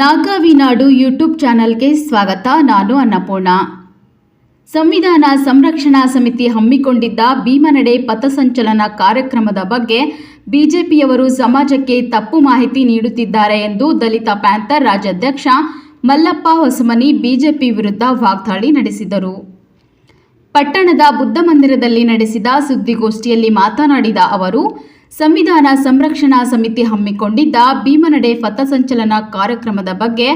ನಾಗಾವಿನಾಡು YouTube ಚಾನಲ್ಗೆ ಸ್ವಾಗತ. ನಾನು ಅನ್ನಪೂರ್ಣ. ಸಂವಿಧಾನ ಸಂರಕ್ಷಣಾ ಸಮಿತಿ ಹಮ್ಮಿಕೊಂಡಿದ್ದ ಭೀಮನಡೆ ಪಥಸಂಚಲನ ಕಾರ್ಯಕ್ರಮದ ಬಗ್ಗೆ ಬಿಜೆಪಿಯವರು ಸಮಾಜಕ್ಕೆ ತಪ್ಪು ಮಾಹಿತಿ ನೀಡುತ್ತಿದ್ದಾರೆ ಎಂದು ದಲಿತ ಪ್ಯಾಂಥರ್ ರಾಜ್ಯಾಧ್ಯಕ್ಷ ಮಲ್ಲಪ್ಪ ಹೊಸಮನಿ ಬಿಜೆಪಿ ವಿರುದ್ಧ ವಾಗ್ದಾಳಿ ನಡೆಸಿದರು. ಪಟ್ಟಣದ ಬುದ್ಧ ಮಂದಿರದಲ್ಲಿ ನಡೆಸಿದ ಸುದ್ದಿಗೋಷ್ಠಿಯಲ್ಲಿ ಮಾತನಾಡಿದ ಅವರು ಸಂವಿಧಾನ ಸಂರಕ್ಷಣಾ ಸಮಿತಿ ಹಮ್ಮಿಕೊಂಡಿದ್ದ ಭೀಮನಡೆ ಪಥಸಂಚಲನ ಕಾರ್ಯಕ್ರಮದ ಬಗ್ಗೆ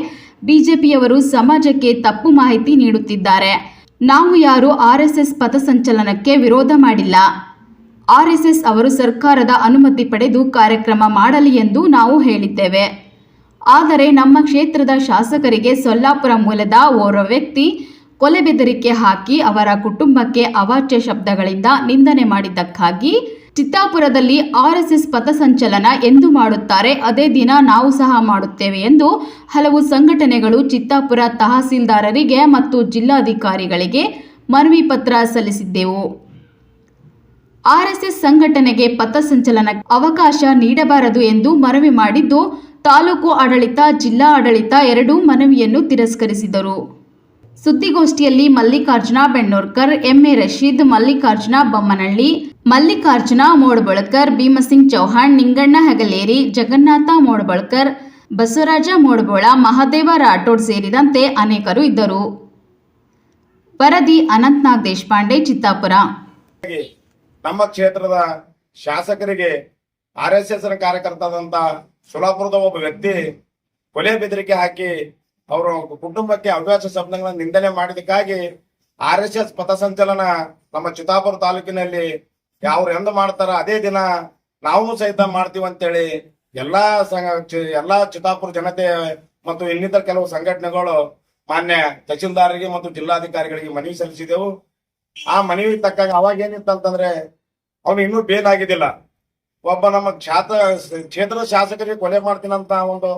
ಬಿಜೆಪಿಯವರು ಸಮಾಜಕ್ಕೆ ತಪ್ಪು ಮಾಹಿತಿ ನೀಡುತ್ತಿದ್ದಾರೆ. ನಾವು ಯಾರು ಆರ್ಎಸ್ಎಸ್ ಪಥಸಂಚಲನಕ್ಕೆ ವಿರೋಧ ಮಾಡಿಲ್ಲ. ಆರ್ಎಸ್ಎಸ್ ಅವರು ಸರ್ಕಾರದ ಅನುಮತಿ ಪಡೆದು ಕಾರ್ಯಕ್ರಮ ಮಾಡಲಿ ಎಂದು ನಾವು ಹೇಳಿದ್ದೇವೆ. ಆದರೆ ನಮ್ಮ ಕ್ಷೇತ್ರದ ಶಾಸಕರಿಗೆ ಸೊಲ್ಲಾಪುರ ಮೂಲದ ಓರ್ವ ವ್ಯಕ್ತಿ ಕೊಲೆ ಬೆದರಿಕೆ ಹಾಕಿ ಅವರ ಕುಟುಂಬಕ್ಕೆ ಅವಾಚ್ಯ ಶಬ್ದಗಳಿಂದ ನಿಂದನೆ ಮಾಡಿದ್ದಕ್ಕಾಗಿ ಚಿತ್ತಾಪುರದಲ್ಲಿ ಆರ್ಎಸ್ಎಸ್ ಪಥಸಂಚಲನ ಎಂದು ಮಾಡುತ್ತಾರೆ. ಅದೇ ದಿನ ನಾವು ಸಹ ಮಾಡುತ್ತೇವೆ ಎಂದು ಹಲವು ಸಂಘಟನೆಗಳು ಚಿತ್ತಾಪುರ ತಹಸೀಲ್ದಾರರಿಗೆ ಮತ್ತು ಜಿಲ್ಲಾಧಿಕಾರಿಗಳಿಗೆ ಮನವಿ ಪತ್ರ ಸಲ್ಲಿಸಿದ್ದೆವು. ಆರ್ಎಸ್ಎಸ್ ಸಂಘಟನೆಗೆ ಪಥಸಂಚಲನ ಅವಕಾಶ ನೀಡಬಾರದು ಎಂದು ಮನವಿ ಮಾಡಿದ್ದು, ತಾಲೂಕು ಆಡಳಿತ, ಜಿಲ್ಲಾ ಆಡಳಿತ ಎರಡೂ ಮನವಿಯನ್ನು ತಿರಸ್ಕರಿಸಿದರು. ಸುದ್ದಿಗೋಷ್ಠಿಯಲ್ಲಿ ಮಲ್ಲಿಕಾರ್ಜುನ ಬೆಣ್ಣೂರ್ಕರ್ ಎಂಎ ರಶೀದ್, ಮಲ್ಲಿಕಾರ್ಜುನ ಬೊಮ್ಮನಹಳ್ಳಿ ಮಲ್ಲಿಕಾರ್ಜುನ ಮೋಡಬಳಕರ್, ಭೀಮಸಿಂಗ್ ಚೌಹಾಣ್, ನಿಂಗಣ್ಣ ಹೆಗಲೇರಿ, ಜಗನ್ನಾಥ ಮೋಡಬಳ್ಕರ್, ಬಸವರಾಜ ಮೋಡ್ಬೋಳ, ಮಹಾದೇವ ರಾಠೋಡ್ ಸೇರಿದಂತೆ ಅನೇಕರು ಇದ್ದರು. ವರದಿ ಅನಂತನಾಗ್ ದೇಶಪಾಂಡೆ, ಚಿತ್ತಾಪುರ. ನಮ್ಮ ಕ್ಷೇತ್ರದ ಶಾಸಕರಿಗೆ ಆರ್ ಎಸ್ ಎಸ್ ಕಾರ್ಯಕರ್ತದಂತ ಸೋಲಾಪುರದ ಒಬ್ಬ ವ್ಯಕ್ತಿ ಕೊಲೆ ಬೆದರಿಕೆ ಹಾಕಿ ಅವರ ಕುಟುಂಬಕ್ಕೆ ಅವ್ಯಾಸ ಶಬ್ದಗಳನ್ನ ನಿಂದನೆ ಮಾಡಿದಕ್ಕಾಗಿ ಆರ್ ಎಸ್ ಎಸ್ ಪಥಸಂಚಲನ ನಮ್ಮ ಚಿತ್ತಾಪುರ ತಾಲೂಕಿನಲ್ಲಿ ಅವ್ರು ಎಂದ ಮಾಡ್ತಾರ ಅದೇ ದಿನ ನಾವು ಸಹಿತ ಮಾಡ್ತೀವಿ ಅಂತೇಳಿ ಎಲ್ಲಾ ಎಲ್ಲಾ ಚಿತ್ತಾಪುರ ಜನತೆ ಮತ್ತು ಇನ್ನಿತರ ಕೆಲವು ಸಂಘಟನೆಗಳು ಮಾನ್ಯ ತಹಶೀಲ್ದಾರರಿಗೆ ಮತ್ತು ಜಿಲ್ಲಾಧಿಕಾರಿಗಳಿಗೆ ಮನವಿ ಸಲ್ಲಿಸಿದೆವು. ಆ ಮನವಿ ತಕ್ಕಾಗ ಅವಾಗ ಏನಿತ್ತು ಅಂತಂದ್ರೆ ಅವನು ಇನ್ನೂ ಬೇನಾಗಿದ್ದಿಲ್ಲ ಒಬ್ಬ ನಮ್ಮ ಕ್ಷೇತ್ರ ಕ್ಷೇತ್ರದ ಶಾಸಕರಿಗೆ ಕೊಲೆ ಮಾಡ್ತೀನಂತ ಒಂದು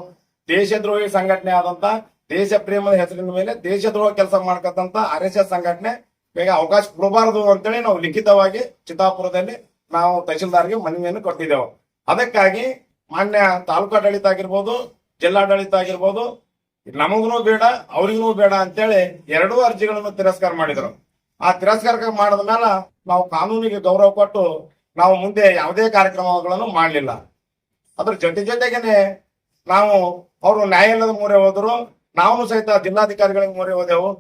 ದೇಶದ್ರೋಹಿ ಸಂಘಟನೆ ಆದಂತ ದೇಶ ಪ್ರೇಮದ ಹೆಸರಿನ ಮೇಲೆ ದೇಶದ್ರೋಹ ಕೆಲಸ ಮಾಡ್ಕತ್ತಂತ ಆರ್ ಎಸ್ ಸಂಘಟನೆ ಬೇಗ ಅವಕಾಶ ಕೊಡಬಾರದು ಅಂತೇಳಿ ನಾವು ಲಿಖಿತವಾಗಿ ಚಿತ್ತಾಪುರದಲ್ಲಿ ನಾವು ತಹಶೀಲ್ದಾರ್ಗೆ ಮನವಿಯನ್ನು ಕೊಟ್ಟಿದ್ದೆವು. ಅದಕ್ಕಾಗಿ ಮಾನ್ಯ ತಾಲೂಕಾಡಳಿತ ಆಗಿರ್ಬೋದು, ಜಿಲ್ಲಾಡಳಿತ ಆಗಿರ್ಬೋದು, ನಮಗೂ ಬೇಡ, ಅವ್ರಿಗೂ ಬೇಡ ಅಂತೇಳಿ ಎರಡೂ ಅರ್ಜಿಗಳನ್ನು ತಿರಸ್ಕಾರ ಮಾಡಿದ್ರು. ಆ ತಿರಸ್ಕಾರ ಮಾಡಿದ ಮೇಲೆ ನಾವು ಕಾನೂನಿಗೆ ಗೌರವ ಕೊಟ್ಟು ನಾವು ಮುಂದೆ ಯಾವುದೇ ಕಾರ್ಯಕ್ರಮಗಳನ್ನು ಮಾಡಲಿಲ್ಲ. ಅದ್ರ ಜೊತೆ ಜೊತೆಗೇನೆ ನಾವು ಅವರು ನ್ಯಾಯಾಲಯದ ಮೂರೆ ಹೋದ್ರು ನಾವು ಸಹಿತ ಜಿಲ್ಲಾಧಿಕಾರಿಗಳಿಗೆ ಮೊರೆ ಹೋದೆವು.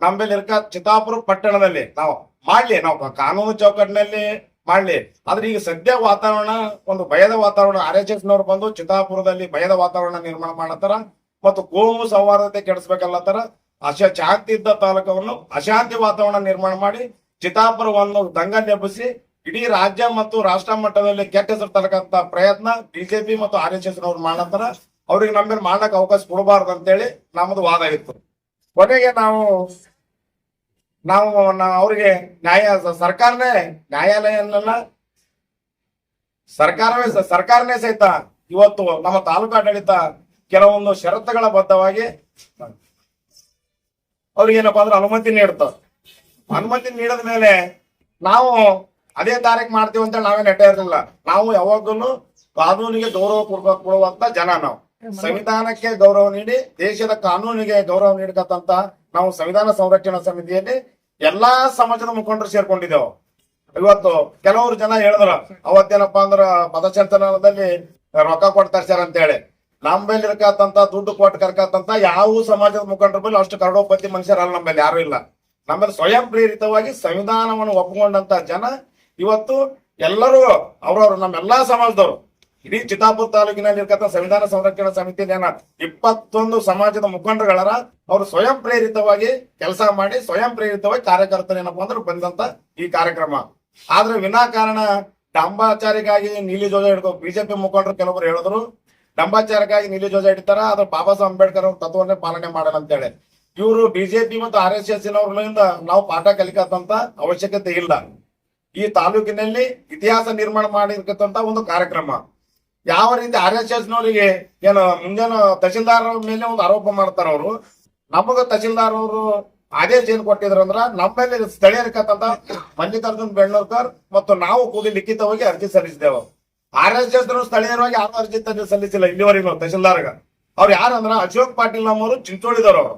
ನಮ್ಮಲ್ಲಿ ಇರ್ಕ ಚಿತ್ತಾಪುರ ಪಟ್ಟಣದಲ್ಲಿ ನಾವು ಮಾಡ್ಲಿ, ನಾವು ಕಾನೂನು ಚೌಕಟ್ಟಿನಲ್ಲಿ ಮಾಡ್ಲಿ. ಆದ್ರೆ ಈಗ ಸದ್ಯ ವಾತಾವರಣ, ಒಂದು ಭಯದ ವಾತಾವರಣ, ಆರ್ ಎಸ್ ಬಂದು ಚಿತ್ತಾಪುರದಲ್ಲಿ ಭಯದ ವಾತಾವರಣ ನಿರ್ಮಾಣ ಮಾಡತ್ತಾರ ಮತ್ತು ಕೋಮು ಸೌಹಾರ್ದತೆ ಕೆಡಿಸ್ಬೇಕಲ್ಲತ್ತಾರ. ಅಶ ಶಾಂತಿ ಇದ್ದ ತಾಲೂಕವನ್ನು ಅಶಾಂತಿ ವಾತಾವರಣ ನಿರ್ಮಾಣ ಮಾಡಿ ಚಿತ್ತಾಪುರವನ್ನು ದಂಗ ನೆಬ್ಬಿಸಿ ಇಡೀ ರಾಜ್ಯ ಮತ್ತು ರಾಷ್ಟ್ರ ಮಟ್ಟದಲ್ಲಿ ಕೆಟ್ಟ ಹೆಸರು ತರಕಂತ ಪ್ರಯತ್ನ ಬಿಜೆಪಿ ಮತ್ತು ಆರ್ ಎಸ್ ಎಸ್ ಮಾಡತ್ತಾರ. ಅವ್ರಿಗೆ ನಮ್ಮ ಮೇಲೆ ಮಾಡಕ್ ಅವಕಾಶ ಕೊಡಬಾರ್ದು ಅಂತೇಳಿ ನಮ್ಮದು ವಾದ ಇತ್ತು. ಕೊನೆಗೆ ನಾವು ನಾವು ಅವ್ರಿಗೆ ನ್ಯಾಯ, ಸರ್ಕಾರನೇ ನ್ಯಾಯಾಲಯ ಅನ್ನಲ್ಲ ಸರ್ಕಾರವೇ ಸರ್ಕಾರನೇ ಸಹಿತ ಇವತ್ತು ನಮ್ಮ ತಾಲೂಕು ಆಡಳಿತ ಕೆಲವೊಂದು ಷರತ್ತುಗಳ ಬದ್ಧವಾಗಿ ಅವ್ರಿಗೇನಪ್ಪಾ ಅಂದ್ರೆ ಅನುಮತಿ ನೀಡ್ತಾವ ಅನುಮತಿ ನೀಡಿದ ಮೇಲೆ ನಾವು ಅದೇ ತಾರೀಕು ಮಾಡ್ತೀವಿ ಅಂತ ನಾವೇನು ಇರಲಿಲ್ಲ. ನಾವು ಯಾವಾಗಲೂ ಕಾನೂನಿಗೆ ಗೌರವ ಕೊಡುವಂತ ಜನ ನಾವು. ಸಂವಿಧಾನಕ್ಕೆ ಗೌರವ ನೀಡಿ, ದೇಶದ ಕಾನೂನಿಗೆ ಗೌರವ ನೀಡತಕ್ಕಂತ ನಾವು ಸಂವಿಧಾನ ಸಂರಕ್ಷಣಾ ಸಮಿತಿಯಲ್ಲಿ ಎಲ್ಲಾ ಸಮಾಜದ ಮುಖಂಡರು ಸೇರ್ಕೊಂಡಿದ್ದೆವು. ಇವತ್ತು ಕೆಲವರು ಜನ ಹೇಳಿದ್ರ, ಅವತ್ತೇನಪ್ಪಾ ಅಂದ್ರ ಪದಚಂಚಲನದಲ್ಲಿ ರೊಕ್ಕ ಕೊಟ್ಟು ತರ್ಸ್ಯಾರ ಅಂತ ಹೇಳಿ ನಮ್ಮಲ್ಲಿ ಇರ್ಕಂತ ದುಡ್ಡು ಕೊಟ್ಟು ಕರ್ಕಂತ ಯಾವ ಸಮಾಜದ ಮುಖಂಡರ ಮೇಲೆ ಅಷ್ಟು ಕರಡೋಪತಿ ಮನುಷ್ಯರಲ್ಲ ನಮ್ಮಲ್ಲಿ, ಯಾರು ಇಲ್ಲ. ನಮ್ಮಲ್ಲಿ ಸ್ವಯಂ ಪ್ರೇರಿತವಾಗಿ ಸಂವಿಧಾನವನ್ನು ಒಪ್ಪಿಕೊಂಡಂತ ಜನ ಇವತ್ತು ಎಲ್ಲರೂ, ಅವ್ರವ್ರು ನಮ್ಮೆಲ್ಲಾ ಸಮಾಜದವರು ಇಡೀ ಚಿತ್ತಾಪುರ ತಾಲೂಕಿನಲ್ಲಿ ಇರ್ತಕ್ಕಂಥ ಸಂವಿಧಾನ ಸಂರಕ್ಷಣಾ ಸಮಿತಿ ಜನ ಇಪ್ಪತ್ತೊಂದು ಸಮಾಜದ ಮುಖಂಡರುಗಳರ ಅವರು ಸ್ವಯಂ ಪ್ರೇರಿತವಾಗಿ ಕೆಲಸ ಮಾಡಿ ಸ್ವಯಂ ಪ್ರೇರಿತವಾಗಿ ಕಾರ್ಯಕರ್ತರು ಏನಪ್ಪಾ ಅಂದ್ರೆ ಬಂದಂತ ಈ ಕಾರ್ಯಕ್ರಮ. ಆದ್ರೆ ವಿನಾಕಾರಣ ಡಂಬಾಚಾರಿಗಾಗಿ ನೀಲಿ ಜೋಜ ಹಿಡ್ಕೋ ಬಿಜೆಪಿ ಮುಖಂಡರು ಕೆಲವರು ಹೇಳಿದ್ರು ಡಂಬಾಚಾರಕ್ಕಾಗಿ ನೀಲಿ ಜೋಜ ಹಿಡಿತಾರ, ಆದ್ರೆ ಬಾಬಾ ಸಾಹೇಬ್ ಅಂಬೇಡ್ಕರ್ ಅವ್ರ ತತ್ವವನ್ನೇ ಪಾಲನೆ ಮಾಡಲ್ಲ ಅಂತೇಳಿ. ಇವರು ಬಿಜೆಪಿ ಮತ್ತು ಆರ್ ಎಸ್ ಎಸ್ ನವರಿಂದ ನಾವು ಪಾಠ ಕಲಿಕಂತ ಅವಶ್ಯಕತೆ ಇಲ್ಲ. ಈ ತಾಲೂಕಿನಲ್ಲಿ ಇತಿಹಾಸ ನಿರ್ಮಾಣ ಮಾಡಿರ್ತಕ್ಕಂತ ಒಂದು ಕಾರ್ಯಕ್ರಮ. ಯಾವ ರೀತಿ ಆರ್ ಎಸ್ ಎಸ್ ನವರಿಗೆ ಏನು ಮುಂಜಾನೆ ತಹಸೀಲ್ದಾರ್ ಮೇಲೆ ಒಂದು ಆರೋಪ ಮಾಡ್ತಾರ ಅವರು. ನಮಗ ತಹಸೀಲ್ದಾರ್ ಅವರು ಆದೇಶ ಏನ್ ಕೊಟ್ಟಿದ್ರು ಅಂದ್ರ ನಮ್ಮಲ್ಲಿ ಸ್ಥಳೀಯರಿಕತ್ತಂತ ಮಲ್ಲಿಕಾರ್ಜುನ್ ಬೆಣ್ಣೂರ್ಕರ್ ಮತ್ತು ನಾವು ಕೂಗಿ ಲಿಖಿತವಾಗಿ ಅರ್ಜಿ ಸಲ್ಲಿಸಿದೆವು. ಆರ್ ಎಸ್ ಎಸ್ ಸ್ಥಳೀಯವಾಗಿ ಯಾರು ಅರ್ಜಿ ತಂದು ಸಲ್ಲಿಸಿಲ್ಲ ಇಲ್ಲಿವರೆಗೂ ತಹಸೀಲ್ದಾರ್ಗ ಅವ್ರು ಯಾರಂದ್ರ ಅಶೋಕ್ ಪಾಟೀಲ್ ನಮ್ಮವರು ಚಿಂಚೋಳಿದವರು. ಅವರು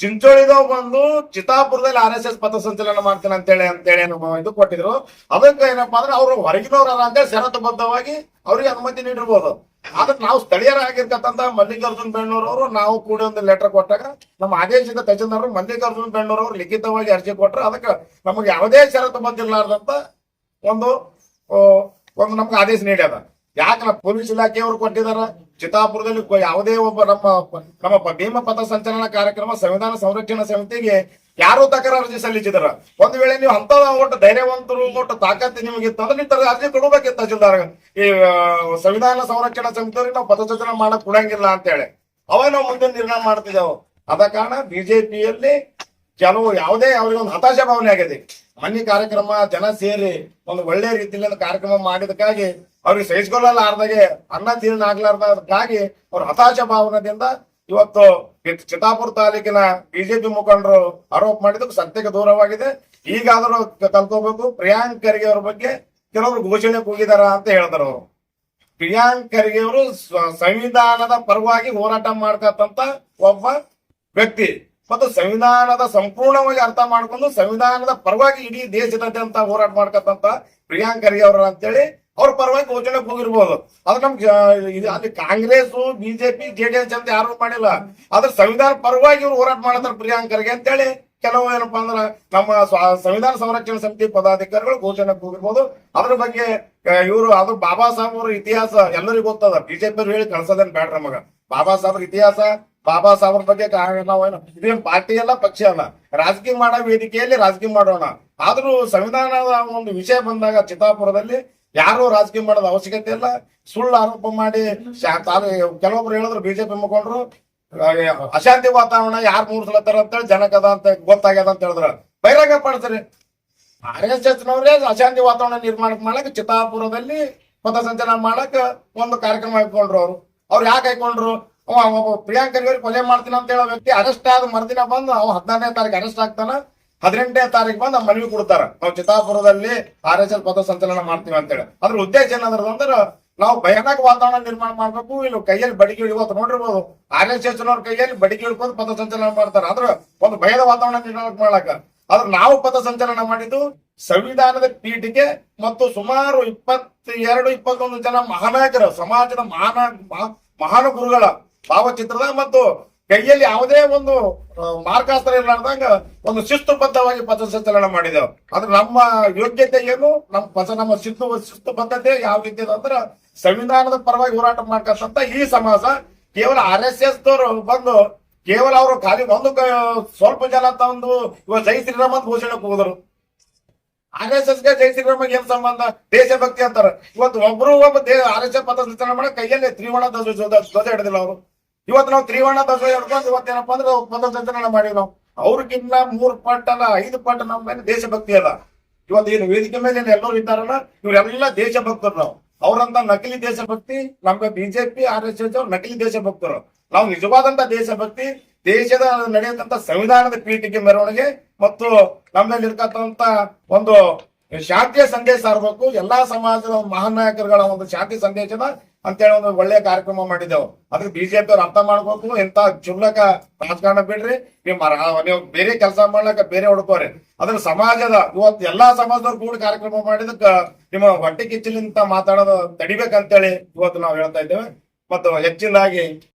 ಚಿಂಚೋಳಿದವ್ ಬಂದು ಚಿತಾಪುರದಲ್ಲಿ ಆರ್ ಎಸ್ ಎಸ್ ಪಥಸಂಚಲನ ಮಾಡ್ತಾನೆ ಅಂತೇಳಿ ಅಂತೇಳಿ ಇದು ಕೊಟ್ಟಿದ್ರು. ಅದಕ್ಕೆ ಏನಪ್ಪಾ ಅಂದ್ರೆ ಅವರು ಹೊರಗಿನವ್ರ ಅಂತೇಳಿ ಷರತ್ತುಬದ್ಧವಾಗಿ ಅವ್ರಿಗೆ ಅನುಮತಿ ನೀಡಿರ್ಬೋದು. ಆದ್ರೆ ನಾವು ಸ್ಥಳೀಯರಾಗಿರ್ತಕ್ಕಂಥ ಮಲ್ಲಿಕಾರ್ಜುನ್ ಬೆಣ್ಣೂರವರು ನಾವು ಕೂಡ ಒಂದು ಲೆಟರ್ ಕೊಟ್ಟಾಗ ನಮ್ಮ ಆದೇಶದ ತಹಸೀಲ್ದಾರರು ಮಲ್ಲಿಕಾರ್ಜುನ್ ಬೆಣ್ಣೂರವರು ಲಿಖಿತವಾಗಿ ಅರ್ಜಿ ಕೊಟ್ಟರು ಅದಕ್ಕೆ ನಮಗೆ ಯಾವುದೇ ಷರತ್ತು ಬಂದಿರಲಾರ್ದಂತ ಒಂದು ಒಂದು ನಮ್ಗೆ ಆದೇಶ ನೀಡ್ಯದ. ಯಾಕಂದ್ರೆ ಪೊಲೀಸ್ ಇಲಾಖೆಯವರು ಕೊಟ್ಟಿದಾರ. ಚಿತ್ತಾಪುರದಲ್ಲಿ ಯಾವುದೇ ಒಬ್ಬ ನಮ್ಮ ನಮ್ಮ ಭೀಮ ಪಥ ಸಂಚಲನ ಕಾರ್ಯಕ್ರಮ, ಸಂವಿಧಾನ ಸಂರಕ್ಷಣಾ ಸಮಿತಿಗೆ ಯಾರು ತಕರಾರು ಅರ್ಜಿ ಸಲ್ಲಿಸಿದಾರ. ಒಂದ್ ವೇಳೆ ನೀವು ಅಂತ ಒಟ್ಟು ಧೈರ್ಯವಂತರು, ಒಟ್ಟು ತಾಕತ್ತು ನಿಮಗೆ ಅಂದ್ರೆ ನೀವು ಅರ್ಜಿ ಕೊಡಬೇಕಿತ್ತು ತಹಶೀಲ್ದಾರ ಈ ಸಂವಿಧಾನ ಸಂರಕ್ಷಣಾ ಸಮಿತಿಯವ್ರಿಗೆ ನಾವು ಪಥಸಂಚಲನ ಮಾಡಕ್ ಕೊಡಂಗಿಲ್ಲ ಅಂತೇಳಿ. ಅವಾಗ ನಾವು ಮುಂದೆ ನಿರ್ಣಯ ಮಾಡ್ತಿದ್ದೆವು. ಅದ ಕಾರಣ ಬಿಜೆಪಿಯಲ್ಲಿ ಕೆಲವು ಯಾವುದೇ ಅವ್ರಿಗೆ ಒಂದು ಹತಾಶ ಭಾವನೆ ಆಗಿದೆ. ಮನ್ನಿ ಕಾರ್ಯಕ್ರಮ, ಜನ ಸೇರಿ ಒಂದು ಒಳ್ಳೆ ರೀತಿಯಲ್ಲಿ ಕಾರ್ಯಕ್ರಮ ಮಾಡಿದಕ್ಕಾಗಿ ಅವ್ರಿಗೆ ಸಹಿಸ್ಕೊಳ್ಳಲಾರ್ದಾಗೆ ಅನ್ನ ಜೀರ್ಣ ಆಗ್ಲಾರ್ದಕ್ಕಾಗಿ ಅವ್ರ ಹತಾಶ ಭಾವನದಿಂದ ಇವತ್ತು ಚಿತ್ತಾಪುರ ತಾಲೂಕಿನ ಬಿಜೆಪಿ ಮುಖಂಡರು ಆರೋಪ ಮಾಡಿದ್ದಕ್ಕೆ ಸತ್ಯಕ್ಕೆ ದೂರವಾಗಿದೆ. ಈಗಾದರೂ ಕಲ್ಕೋಬೇಕು ಪ್ರಿಯಾಂಕ್ ಖರ್ಗೆ ಅವ್ರ ಬಗ್ಗೆ ಕೆಲವರು ಘೋಷಣೆ ಕೂಗಿದಾರ ಅಂತ ಹೇಳಿದ್ರು ಅವರು. ಪ್ರಿಯಾಂಕ್ ಖರ್ಗೆ ಅವರು ಸಂವಿಧಾನದ ಪರವಾಗಿ ಹೋರಾಟ ಮಾಡ್ತಕ್ಕಂತ ಒಬ್ಬ ವ್ಯಕ್ತಿ. ಮತ್ತು ಸಂವಿಧಾನದ ಸಂಪೂರ್ಣವಾಗಿ ಅರ್ಥ ಮಾಡ್ಕೊಂಡು ಸಂವಿಧಾನದ ಪರವಾಗಿ ಇಡೀ ದೇಶದಾದ್ಯಂತ ಹೋರಾಟ ಮಾಡ್ಕತ್ತಂತ ಪ್ರಿಯಾಂಕ್ ಖರ್ಗೆ ಅವರು ಅಂತೇಳಿ ಅವ್ರ ಪರವಾಗಿ ಘೋಷಣೆ ಹೋಗಿರ್ಬೋದು ಅದು ನಮ್ಗೆ ಇದು, ಅಲ್ಲಿ ಕಾಂಗ್ರೆಸ್, ಬಿಜೆಪಿ, ಜೆಡಿಎಸ್ ಅಂತ ಯಾರು ಮಾಡಿಲ್ಲ. ಆದ್ರೆ ಸಂವಿಧಾನ ಪರವಾಗಿ ಇವ್ರು ಹೋರಾಟ ಮಾಡ್ತಾರೆ ಪ್ರಿಯಾಂಕರ್ಗೆ ಅಂತೇಳಿ. ಕೆಲವು ಏನಪ್ಪಾ ಅಂದ್ರ ನಮ್ಮ ಸಂವಿಧಾನ ಸಂರಕ್ಷಣಾ ಸಮಿತಿ ಪದಾಧಿಕಾರಿಗಳು ಘೋಷಣೆ ಹೋಗಿರ್ಬೋದು ಅದ್ರ ಬಗ್ಗೆ ಇವರು ಅದು ಬಾಬಾ ಸಾಹೇಬ್ ಅವ್ರ ಇತಿಹಾಸ ಎಲ್ಲರಿಗೂ ಗೊತ್ತದ. ಬಿಜೆಪಿ ಅವ್ರು ಹೇಳಿ ಕಳ್ಸೋದೇನ್ ಬೇಡ ನಮಗ. ಬಾಬಾ ಸಾಹೇಬ್ರ ಇತಿಹಾಸ, ಬಾಬಾ ಸಾಹೇಬ್ರ ಬಗ್ಗೆ ನಾವೇನು ಇದೇನು ಪಾರ್ಟಿ ಅಲ್ಲ, ಪಕ್ಷ ಅಲ್ಲ. ರಾಜಕೀಯ ಮಾಡೋ ವೇದಿಕೆಯಲ್ಲಿ ರಾಜಕೀಯ ಮಾಡೋಣ. ಆದ್ರೂ ಸಂವಿಧಾನದ ಒಂದು ವಿಷಯ ಬಂದಾಗ ಚಿತ್ತಾಪುರದಲ್ಲಿ ಯಾರು ರಾಜಕೀಯ ಮಾಡೋದ ಅವಶ್ಯಕತೆ ಇಲ್ಲ. ಸುಳ್ಳು ಆರೋಪ ಮಾಡಿ ಕೆಲವೊಬ್ರು ಹೇಳಿದ್ರು ಬಿಜೆಪಿ ಮುಖಂಡರು. ಅಶಾಂತಿ ವಾತಾವರಣ ಯಾರು ಮೂಡ್ಸ್ಲತ್ತಾರ ಅಂತೇಳಿ ಜನಕದ ಅಂತ ಗೊತ್ತಾಗ್ಯದ ಅಂತ ಹೇಳಿದ್ರ. ಬಹಿರಂಗ ಪಡಿಸ್ರಿ. ಆರ್ ಎಸ್ ಎಸ್ ಅಶಾಂತಿ ವಾತಾವರಣ ನಿರ್ಮಾಣ ಮಾಡಕ್ ಚಿತ್ತಾಪುರದಲ್ಲಿ ಪಥಸಂಚಲನ ಮಾಡಕ್ ಒಂದು ಕಾರ್ಯಕ್ರಮ ಹಾಕೊಂಡ್ರು ಅವರು. ಅವ್ರು ಯಾಕೆ ಹಾಕೊಂಡ್ರು ಅವ ಒಬ್ಬ ಪ್ರಿಯಾಂಕ್ ಕೊಲೆ ಮಾಡ್ತೀನಿ ಅಂತ ಹೇಳೋ ವ್ಯಕ್ತಿ ಅರೆಸ್ಟ್ ಆದ ಮರುದಿನ ಬಂದು ಅವ್ ಹದಿನಾರನೇ ತಾರೀಕು ಅರೆಸ್ಟ್ ಆಗ್ತಾನ. ಹದಿನೆಂಟನೇ ತಾರೀಕು ಬಂದು ಮನವಿ ಕೊಡ್ತಾರ. ನಾವು ಚಿತ್ತಾಪುರದಲ್ಲಿ ಆರ್ ಎಸ್ ಎಲ್ ಪಥ ಸಂಚಲನ ಮಾಡ್ತೀವಿ ಅಂತೇಳಿ. ಅದ್ರ ಉದ್ದೇಶ ಏನಾದ್ರ ಅಂದ್ರೆ ನಾವು ಭಯಾನಕ ವಾತಾವರಣ ನಿರ್ಮಾಣ ಮಾಡ್ಬೇಕು, ಇಲ್ಲಿ ಕೈಯಲ್ಲಿ ಬಡಿಗೆ ಇವತ್ತು ನೋಡಿರ್ಬೋದು. ಆರ್ ಎಸ್ ಎಸ್ ನವ್ರ ಕೈಯಲ್ಲಿ ಬಡಿಗೆ ಹಿಡ್ಕೊಂಡು ಪಥಸಂಚಲನ ಮಾಡ್ತಾರೆ. ಆದ್ರ ಒಂದು ಭಯದ ವಾತಾವರಣ ನಿರ್ಮಾಣ ಮಾಡಾಕ ಆದ್ರೆ ನಾವು ಪಥಸಂಚಲನ ಮಾಡಿದ್ದು ಸಂವಿಧಾನದ ಪೀಠಿಗೆ ಮತ್ತು ಸುಮಾರು ಇಪ್ಪತ್ತೆರಡು, ಇಪ್ಪತ್ತೊಂದು ಜನ ಮಹಾನಾಯಕರು, ಸಮಾಜದ ಮಹಾನ, ಮಹಾ- ಮಹಾನ್ ಗುರುಗಳ ಭಾವಚಿತ್ರದ ಮತ್ತು ಕೈಯಲ್ಲಿ ಯಾವುದೇ ಒಂದು ಮಾರ್ಗಾಸ್ತ್ರ ಇರ್ಲಾರ್ದಂಗ ಒಂದು ಶಿಸ್ತುಬದ್ಧವಾಗಿ ಪಥಸಂಚಲನ ಮಾಡಿದೆವು. ಆದ್ರೆ ನಮ್ಮ ಯೋಗ್ಯತೆ ಏನು? ನಮ್ಮ ಪಥ ನಮ್ಮ ಶಿಸ್ತು, ಶಿಸ್ತುಬದ್ಧತೆ ಯಾವ ರೀತಿ ಅಂದ್ರೆ ಸಂವಿಧಾನದ ಪರವಾಗಿ ಹೋರಾಟ ಮಾಡ್ಕಂತ ಈ ಸಮಾಜ ಕೇವಲ ಆರ್ ಎಸ್ ಎಸ್ ದವರು ಬಂದು ಕೇವಲ ಅವರು ಖಾಲಿ ಒಂದು ಸ್ವಲ್ಪ ಜನ ತಂದು ಇವಾಗ ಜೈ ಶ್ರೀರಾಮ್ ಅಂತ ಘೋಷಣೆ ಹೋದ್ರು. ಆರ್ ಎಸ್ ಎಸ್ಗೆ ಜೈ ಶ್ರೀರಾಮಗೆ ಏನ್ ಸಂಬಂಧ? ದೇಶಭಕ್ತಿ ಅಂತಾರೆ. ಇವತ್ತು ಒಬ್ರು ಒಬ್ಬ ಆರ್ ಎಸ್ ಎಸ್ ಪಥಸಂಚಲನ ಮಾಡಕ್ ಕೈಯಲ್ಲಿ ತ್ರಿವರ್ಣ ಧ್ವಜ ಧ್ವಜ ಹಿಡಿದಿಲ್ಲ ಅವರು. ಇವತ್ತು ನಾವು ತ್ರಿವರ್ಣ ಧ್ವಜ ಹಿಡ್ಕೊಂಡು ಇವತ್ತೇನಪ್ಪ ಅಂದ್ರೆ ಪಥಸಂಚಲನ ಮಾಡಿವಿ ನಾವು. ಅವ್ರಿಗಿನ್ನ ಮೂರ್ ಪಟ್ಟ ಅಲ್ಲ, ಐದು ಪಟ್ಟ ನಮ್ಮ ಮೇಲೆ ದೇಶಭಕ್ತಿ ಅಲ್ಲ. ಇವತ್ತು ಏನು ವೇದಿಕೆ ಮೇಲೆ ಎಲ್ಲರೂ ಇದ್ದಾರಲ್ಲ, ಇವರೆಲ್ಲ ದೇಶಭಕ್ತರು ನಾವು. ಅವರಂತ ನಕಲಿ ದೇಶಭಕ್ತಿ, ನಮ್ಗೆ ಬಿಜೆಪಿ ಆರ್ ಎಸ್ ಎಸ್ ಅವ್ರು ನಕಲಿ ದೇಶಭಕ್ತರು. ನಾವು ನಿಜವಾದಂತ ದೇಶಭಕ್ತಿ, ದೇಶದ ನಡೆಯತಂತ ಸಂವಿಧಾನದ ಪೀಠಿಗೆ ಮೆರವಣಿಗೆ ಮತ್ತು ನಮ್ಮಲ್ಲಿ ಇರ್ತಕ್ಕಂಥ ಒಂದು ಶಾಂತಿಯ ಸಂದೇಶ ಸಾರಬೇಕು ಎಲ್ಲಾ ಸಮಾಜದ ಮಹಾನ್ ನಾಯಕರುಗಳ ಒಂದು ಶಾಂತಿ ಸಂದೇಶದ ಅಂತೇಳಿ ಒಂದು ಒಳ್ಳೆಯ ಕಾರ್ಯಕ್ರಮ ಮಾಡಿದೆವು ಅದಕ್ಕೆ ಬಿಜೆಪಿ ಅವ್ರು ಅರ್ಥ ಮಾಡ್ಬೇಕು ಎಂತ ಚುಲ್ಲಕ ರಾಜಕಾರಣ ಬಿಡ್ರಿ ನೀವು ನೀವು ಬೇರೆ ಕೆಲಸ ಮಾಡ್ಲಕ ಬೇರೆ ಹುಡುಕೋರಿ ಅದ್ರ ಸಮಾಜದ, ಇವತ್ತು ಎಲ್ಲಾ ಸಮಾಜದವ್ರು ಕೂಡ ಕಾರ್ಯಕ್ರಮ ಮಾಡಿದಕ್ಕ ನಿಮ್ಮ ಹೊಟ್ಟೆ ಕಿಚ್ಚಲಿಂತ ಮಾತಾಡೋದು ತಡಿಬೇಕಂತೇಳಿ ಇವತ್ತು ನಾವು ಹೇಳ್ತಾ ಇದ್ದೇವೆ. ಮತ್ತು ಹೆಚ್ಚಿನದಾಗಿ